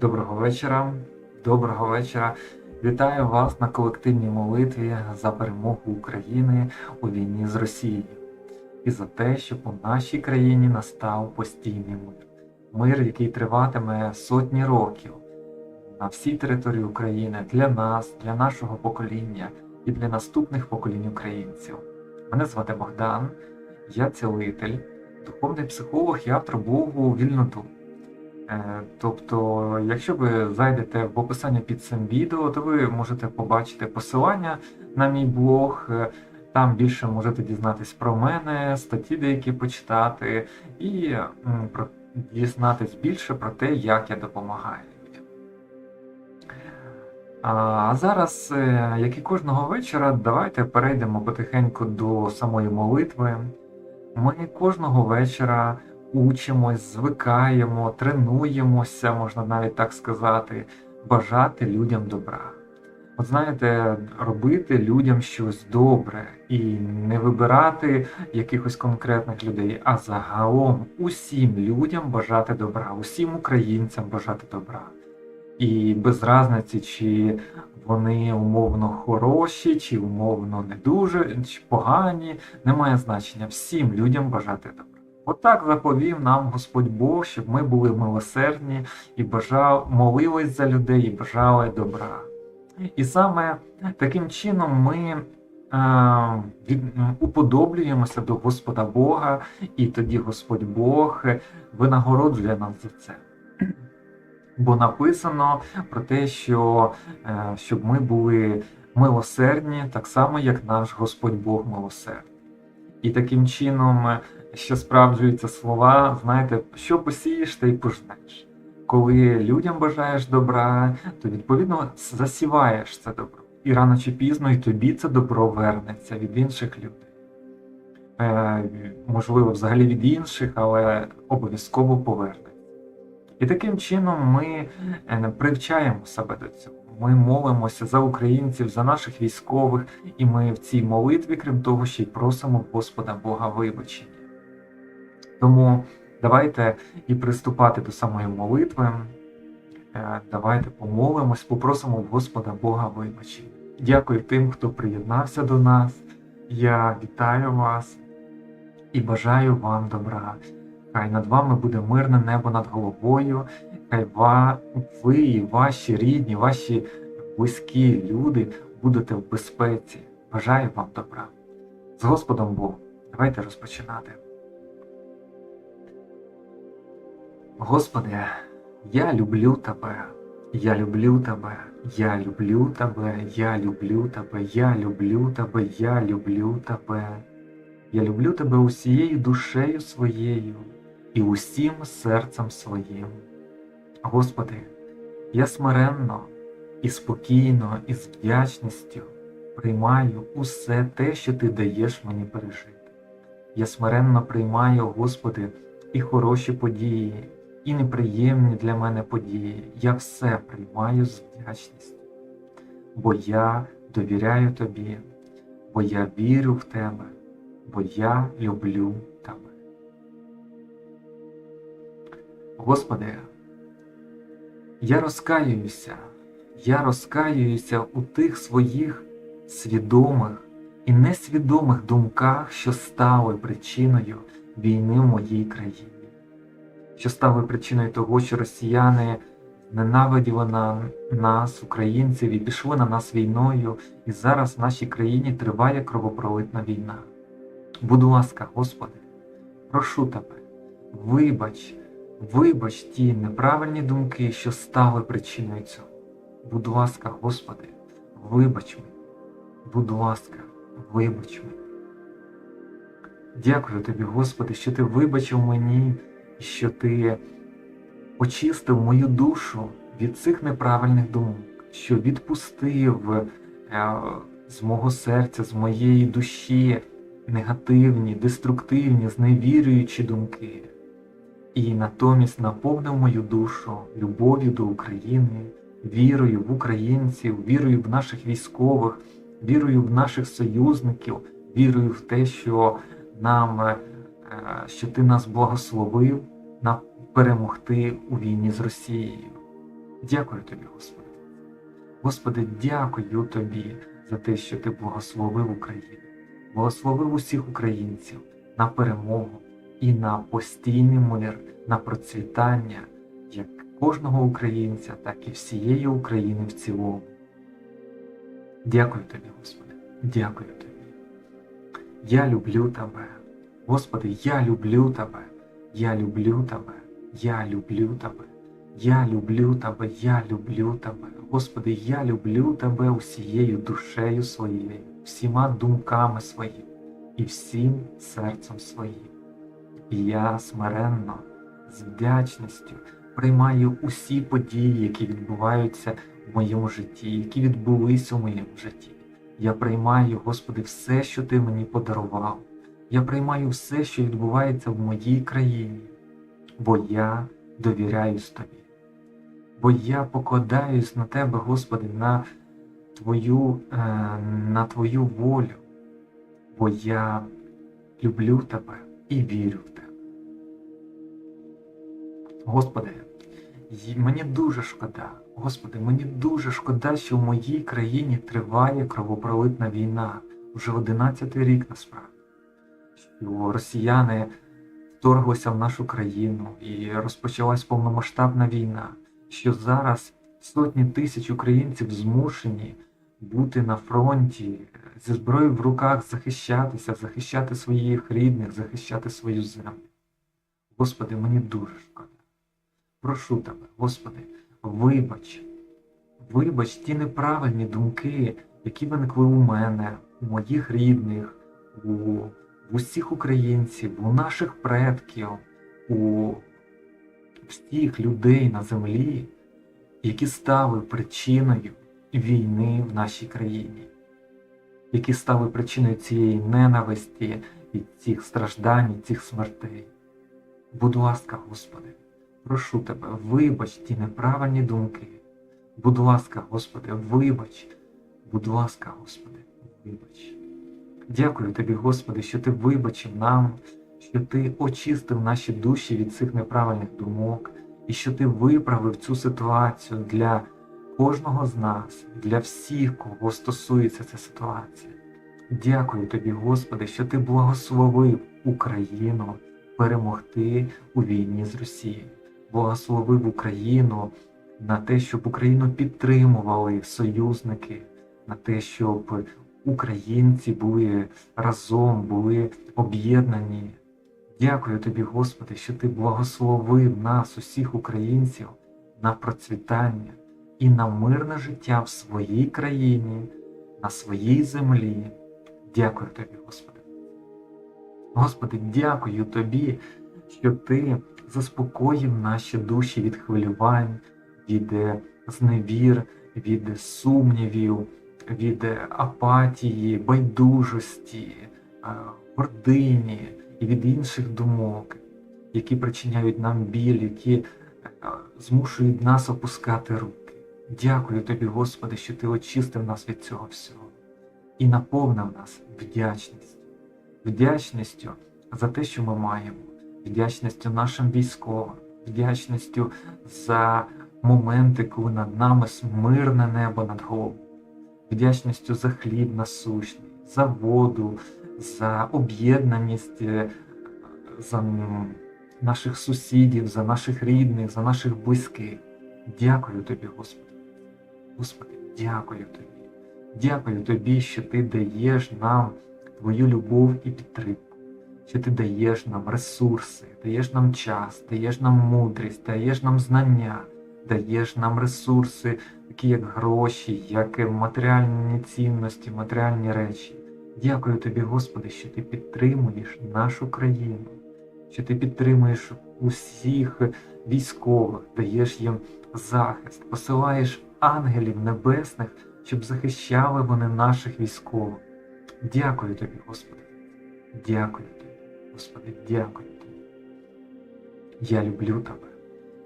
Доброго вечора. Доброго вечора. Вітаю вас на колективній молитві за перемогу України у війні з Росією і за те, щоб у нашій країні настав постійний мир. Мир, який триватиме сотні років на всій території України для нас, для нашого покоління і для наступних поколінь українців. Мене звати Богдан, я цілитель, духовний психолог і автор блогу Вільноту. Е, Тобто, якщо ви зайдете в описання під цим відео, то ви можете побачити посилання на мій блог. Е, Там більше можете дізнатись про мене, статті деякі почитати і про дізнатись більше про те, як я допомагаю. А зараз, е, як і кожного вечора, давайте перейдемо потихеньку до самої молитви. Ми кожного вечора учимось, звикаємо, тренуємося, можна навіть так сказати, бажати людям добра. От знаєте, робити людям щось добре і не вибирати якихось конкретних людей, а загалом усім людям бажати добра, усім українцям бажати добра. І без разниці, чи вони умовно хороші, чи умовно не дуже, чи погані, немає значення всім людям бажати добра. Отак заповів нам Господь Бог, щоб ми були милосердні і бажав, молились за людей і бажали добра. І саме таким чином ми е, від, уподоблюємося до Господа Бога, і тоді Господь Бог винагороджує нас за це. Бо написано про те, що е, щоб ми були милосердні, так само, як наш Господь Бог милосердний. І таким чином ще справджуються слова, знаєте, що посієш, те й пожнеш. Коли людям бажаєш добра, то відповідно засіваєш це добро. І рано чи пізно і тобі це добро вернеться від інших людей. Е, можливо, взагалі від інших, але обов'язково повернеться. І таким чином ми е, привчаємо себе до цього. Ми молимося за українців, за наших військових, і ми в цій молитві, крім того, ще й просимо Господа Бога вибачення. Тому давайте і приступати до самої молитви. Е, Давайте помолимось, попросимо Господа Бога вибачення. Дякую тим, хто приєднався до нас. Я вітаю вас і бажаю вам добра. Хай над вами буде мирне небо над головою. Хай ви і ваші рідні, ваші близькі люди будете в безпеці. Бажаю вам добра. З Господом Богом. Давайте розпочинати. Господи, я люблю Тебе, я люблю Тебе, я люблю Тебе, я люблю Тебе, я люблю Тебе, я люблю Тебе. Я люблю Тебе усією душею своєю і усім серцем своїм. Господи, я смиренно і спокійно, і з вдячністю приймаю усе те, що Ти даєш мені пережити. Я смиренно приймаю, Господи, і хороші події, і неприємні для мене події. Я все приймаю з вдячністю, бо я довіряю Тобі, бо я вірю в Тебе, бо я люблю Тебе. Господи, я розкаююся, я розкаююся у тих своїх свідомих і несвідомих думках, що стали причиною війни в моїй країні, що стали причиною того, що росіяни ненавиділи на нас, українців, і пішли на нас війною, і зараз в нашій країні триває кровопролитна війна. Будь ласка, Господи, прошу тебе, вибач. Вибач ті неправильні думки, що стали причиною цього. Будь ласка, Господи, вибач мені. Будь ласка, вибач мені. Дякую тобі, Господи, що ти вибачив мені, що ти очистив мою душу від цих неправильних думок, що відпустив е, з мого серця, з моєї душі негативні, деструктивні, зневірюючі думки. І натомість наповнив мою душу любов'ю до України, вірою в українців, вірою в наших військових, вірою в наших союзників, вірою в те, що нам, е, що ти нас благословив на перемогти у війні з Росією. Дякую тобі, Господи. Господи, дякую тобі за те, що ти благословив Україну, благословив усіх українців на перемогу і на постійний мир, на процвітання як кожного українця, так і всієї України в цілому. Дякую тобі, Господи, дякую тобі. Я люблю тебе. Господи, я люблю тебе. Я люблю тебе. Я люблю тебе. Я люблю тебе, я люблю тебе. Господи, я люблю тебе усією душею своєю, всіма думками своїми і всім серцем своїм. І я смиренно, з вдячністю приймаю усі події, які відбуваються в моєму житті, які відбулись у моєму житті. Я приймаю, Господи, все, що Ти мені подарував. Я приймаю все, що відбувається в моїй країні, бо я довіряюсь Тобі. Бо я покладаюсь на Тебе, Господи, на Твою, е, на Твою волю, бо я люблю Тебе і вірю в Тебе. Господи, мені дуже шкода, Господи, мені дуже шкода, що в моїй країні триває кровопролитна війна вже 11 рік насправді. Що росіяни вторглися в нашу країну і розпочалась повномасштабна війна, що зараз сотні тисяч українців змушені бути на фронті зі зброєю в руках захищатися, захищати своїх рідних, захищати свою землю. Господи, мені дуже шкода. Прошу тебе, Господи, вибач, вибач ті неправильні думки, які виникли у мене, у моїх рідних, у, в усіх українців, у наших предків, у всіх людей на землі, які стали причиною війни в нашій країні, які стали причиною цієї ненависті і цих страждань, і цих смертей. Будь ласка, Господи, прошу тебе, вибач ті неправильні думки. Будь ласка, Господи, вибач. Будь ласка, Господи, вибач. Дякую тобі, Господи, що ти вибачив нам, що ти очистив наші душі від цих неправильних думок, і що ти виправив цю ситуацію для кожного з нас, для всіх, кого стосується ця ситуація. Дякую тобі, Господи, що ти благословив Україну перемогти у війні з Росією, благословив Україну на те, щоб Україну підтримували союзники, на те, щоб українці були разом, були об'єднані. Дякую тобі, Господи, що ти благословив нас, усіх українців, на процвітання і на мирне життя в своїй країні, на своїй землі. Дякую тобі, Господи. Господи, дякую тобі, що ти заспокоїв наші душі від хвилювань, від е, зневір, від сумнівів, від апатії, байдужості, е, гордині і від інших думок, які причиняють нам біль, які е, змушують нас опускати руки. Дякую тобі, Господи, що ти очистив нас від цього всього і наповнив нас вдячністю, вдячністю за те, що ми маємо, вдячністю нашим військовим, вдячністю за моменти, коли над нами мирне небо над головою, вдячністю за хліб насущний, за воду, за об'єднаність, е, за наших сусідів, за наших рідних, за наших близьких. Дякую тобі, Господи. Господи, дякую тобі. Дякую тобі, що ти даєш нам твою любов і підтримку, що ти даєш нам ресурси, даєш нам час, даєш нам мудрість, даєш нам знання, даєш нам ресурси, такі як гроші, як матеріальні цінності, матеріальні речі. Дякую тобі, Господи, що ти підтримуєш нашу країну, що ти підтримуєш усіх військових, даєш їм захист, посилаєш ангелів небесних, щоб захищали вони наших військових. Дякую тобі, Господи. Дякую тобі, Господи, дякую тобі. Я люблю тебе,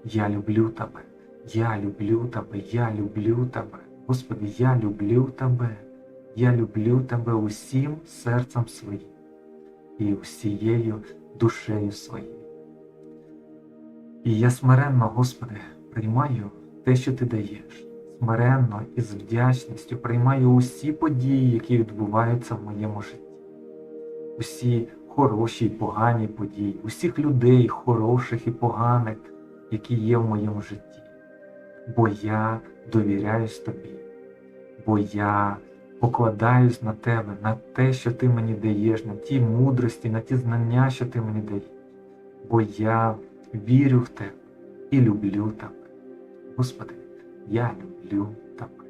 я люблю тебе, я люблю тебе, я люблю тебе. Господи, я люблю тебе, я люблю тебе усім серцем своїм і усією душею своєю. І я смиренно, Господи, приймаю те, що ти даєш. Смиренно і з вдячністю приймаю усі події, які відбуваються в моєму житті. Усі хороші і погані події, усіх людей, хороших і поганих, які є в моєму житті. Бо я довіряюсь тобі, бо я покладаюсь на тебе, на те, що ти мені даєш, на ті мудрості, на ті знання, що ти мені даєш. Бо я вірю в тебе і люблю тебе. Господи, я люблю тебе.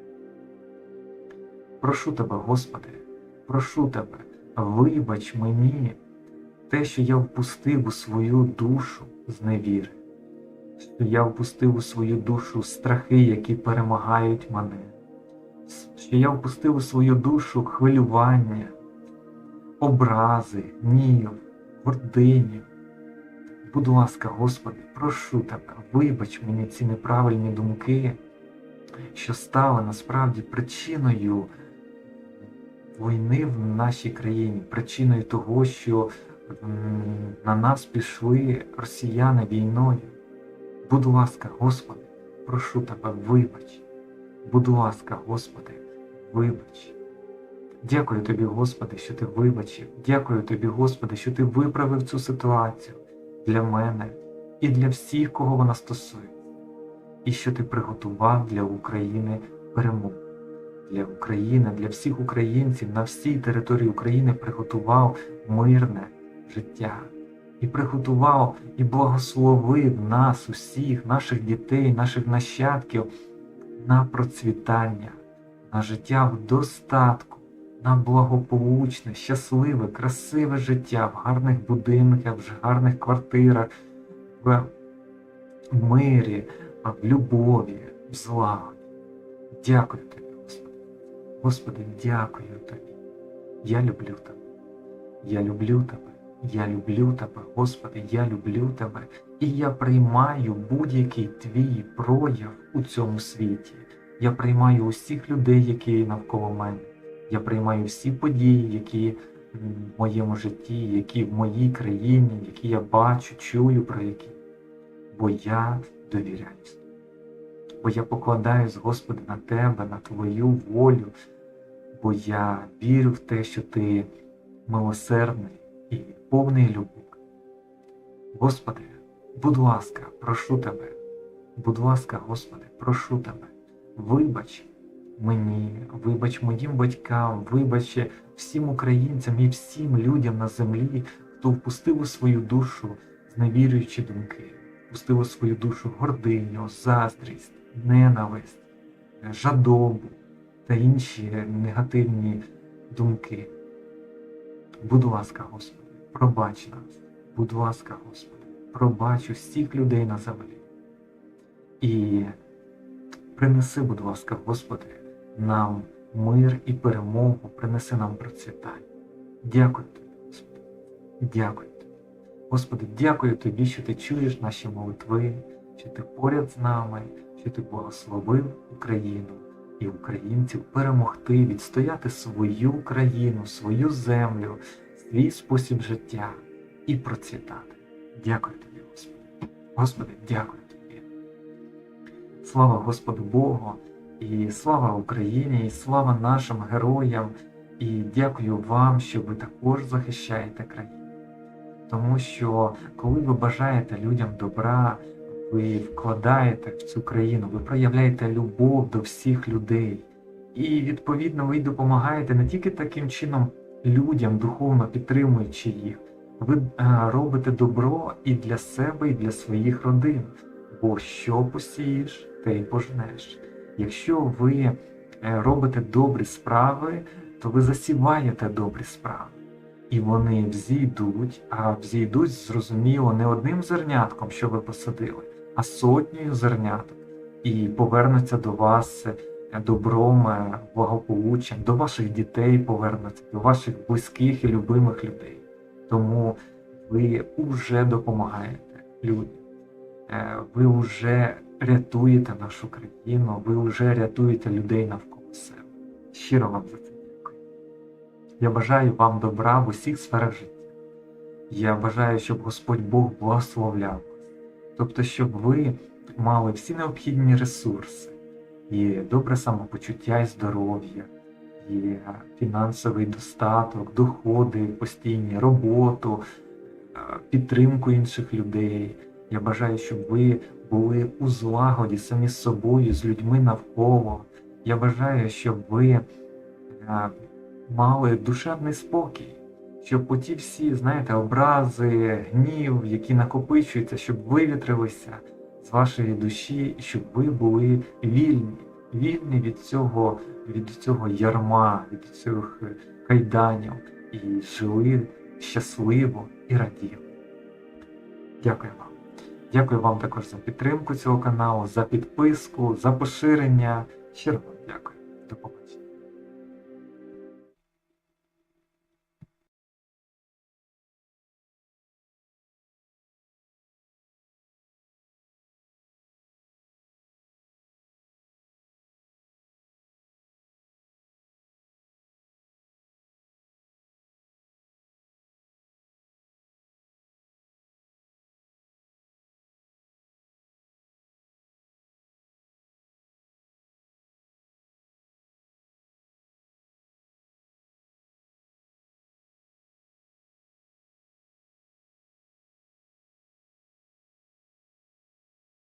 Прошу тебе, Господи, прошу тебе, вибач мені те, що я впустив у свою душу з що я впустив у свою душу страхи, які перемагають мене, що я впустив у свою душу хвилювання, образи, гнів, гординю. Будь ласка, Господи, прошу тебе, вибач мені ці неправильні думки, що стали насправді причиною війни в нашій країні, причиною того, що на нас пішли росіяни війною. Будь ласка, Господи, прошу тебе, вибач. Будь ласка, Господи, вибач. Дякую тобі, Господи, що ти вибачив. Дякую тобі, Господи, що ти виправив цю ситуацію для мене і для всіх, кого вона стосується, і що ти приготував для України перемогу. Для України, для всіх українців на всій території України приготував мирне життя. І приготував і благословив нас, усіх, наших дітей, наших нащадків на процвітання, на життя в достатку, на благополучне, щасливе, красиве життя в гарних будинках, в гарних квартирах, в мирі, в любові, в злагоді. Дякую тобі, Господи. Господи, дякую тобі. Я люблю тебе. Я люблю тебе. Я люблю тебе, Господи, я люблю тебе, і я приймаю будь-який твій прояв у цьому світі. Я приймаю усіх людей, які навколо мене. Я приймаю всі події, які в моєму житті, які в моїй країні, які я бачу, чую про які. Бо я довіряюсь. Бо я покладаюсь, Господи, на Тебе, на Твою волю, бо я вірю в те, що Ти милосердний повний любові. Господи, будь ласка, прошу Тебе, будь ласка, Господи, прошу Тебе, вибач мені, вибач моїм батькам, вибач всім українцям і всім людям на землі, хто впустив у свою душу зневірюючі думки, впустив у свою душу гординю, заздрість, ненависть, жадобу та інші негативні думки. Будь ласка, Господи, пробач нас, будь ласка, Господи, пробач усіх людей на землі. І принеси, будь ласка, Господи, нам мир і перемогу, принеси нам процвітання. Дякую Тобі, Господи. Дякую Тобі. Господи, дякую Тобі, що Ти чуєш наші молитви, що Ти поряд з нами, що Ти благословив Україну і українців перемогти, відстояти свою країну, свою землю, свій спосіб життя і процвітати. Дякую Тобі, Господи. Господи, дякую Тобі. Слава Господу Богу, і слава Україні, і слава нашим героям, і дякую вам, що ви також захищаєте країну. Тому що коли ви бажаєте людям добра, ви вкладаєте в цю країну, ви проявляєте любов до всіх людей. І відповідно ви допомагаєте не тільки таким чином людям, духовно підтримуючи їх, ви е, робите добро і для себе, і для своїх родин. Бо що посієш, те й пожнеш. Якщо ви е, робите добрі справи, то ви засіваєте добрі справи. І вони взійдуть, а взійдуть, зрозуміло, не одним зернятком, що ви посадили, а сотнею зерняток, і повернуться до вас е, добром, благополуччям, до ваших дітей повернуться, до ваших близьких і любимих людей. Тому ви вже допомагаєте людям, Е, ви вже рятуєте нашу країну, ви вже рятуєте людей навколо себе. Щиро вам за це дякую. Я бажаю вам добра в усіх сферах життя. Я бажаю, щоб Господь Бог благословляв вас. Тобто, щоб ви мали всі необхідні ресурси, і добре самопочуття і здоров'я, і фінансовий достаток, доходи постійні, роботу, е, підтримку інших людей. Я бажаю, щоб ви були у злагоді самі з собою, з людьми навколо. Я бажаю, щоб ви е, мали душевний спокій, щоб оті всі, знаєте, образи, гнів, які накопичуються, щоб вивітрилися з вашої душі, щоб ви були вільні, вільні від цього, від цього ярма, від цих кайданів, і жили щасливо і раділи. Дякую вам. Дякую вам також за підтримку цього каналу, за підписку, за поширення. Щиро вам дякую.